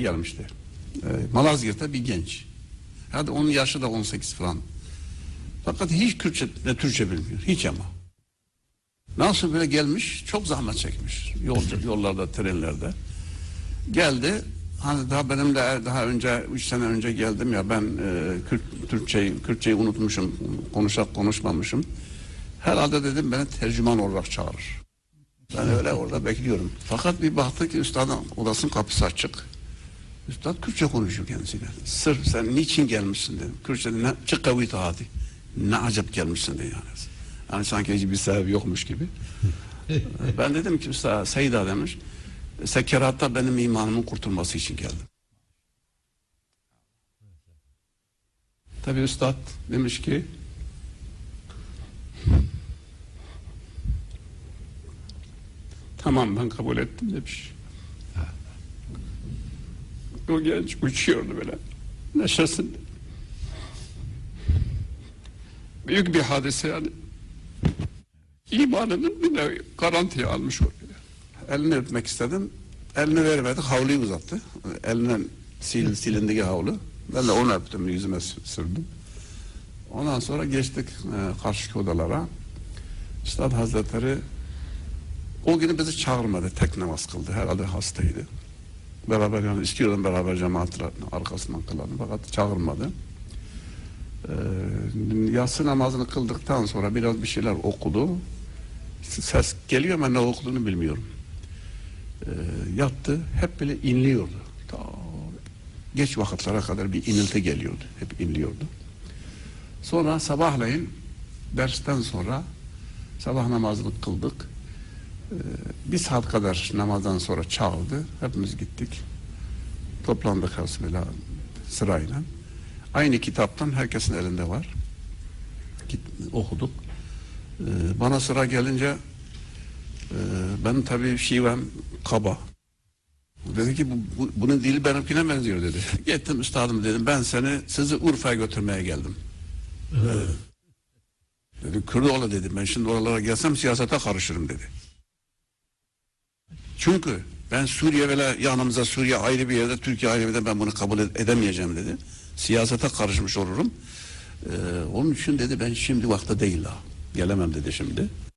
gelmişti. Ee, Malazgirt'te bir genç. Hadi onun yaşı da 18 falan. Fakat hiç Kürtçe ne Türkçe bilmiyor. Hiç ama. Nasıl böyle gelmiş? Çok zahmet çekmiş. Yolcu, yollarda, trenlerde. Geldi. Hani daha benimle daha önce, üç sene önce geldim ya ben e, Kürt, Türkçeyi, Kürtçeyi unutmuşum. Konuşak konuşmamışım. Herhalde dedim beni tercüman olarak çağırır. Ben öyle orada bekliyorum. Fakat bir baktık ki üstadın odasının kapısı açık. Üstad Kürtçe konuşuyor kendisiyle. Sırf sen niçin gelmişsin dedim. Kürtçe ne çıkavi hadi. Ne acep gelmişsin dedi yani. Yani sanki hiç bir sebebi yokmuş gibi. ben dedim ki Üstad Seyda demiş. Sekeratta benim imanımın kurtulması için geldim. Tabi Üstad demiş ki Tamam ben kabul ettim demiş. O genç uçuyordu böyle. Neşesinde. Büyük bir hadise yani. İmanının bir nevi garantiye almış oluyor. Elini öpmek istedim. Elini vermedi. Havluyu uzattı. Eline sil, silindeki havlu. Ben de onu öptüm. Yüzüme sürdüm. Ondan sonra geçtik e, karşıki odalara. Üstad Hazretleri o günü bizi çağırmadı. Tek namaz kıldı. Herhalde hastaydı. Beraber yani istiyordum beraber cemaat arkasından kılalım. Fakat çağırmadı. Ee, yatsı namazını kıldıktan sonra biraz bir şeyler okudu. Ses geliyor ama ne okuduğunu bilmiyorum. Ee, yattı. Hep böyle inliyordu. Ta geç vakitlere kadar bir inilti geliyordu. Hep inliyordu. Sonra sabahleyin dersten sonra sabah namazını kıldık. Ee, bir saat kadar namazdan sonra çağırdı. Hepimiz gittik. Toplandık hasbela sırayla. Aynı kitaptan herkesin elinde var. Git, okuduk. Ee, bana sıra gelince e, ben tabii şivem kaba. Dedi ki bu, bu, bunun dili benimkine benziyor dedi. Gittim üstadım dedim ben seni sizi Urfa'ya götürmeye geldim. Evet. Dedi Kürdoğlu dedi ben şimdi oralara gelsem siyasete karışırım dedi. Çünkü ben Suriye ve yanımıza Suriye ayrı bir yerde Türkiye ayrı bir yerde ben bunu kabul edemeyeceğim dedi. Siyasete karışmış olurum. Ee, onun için dedi ben şimdi vakti değil ha. Gelemem dedi şimdi.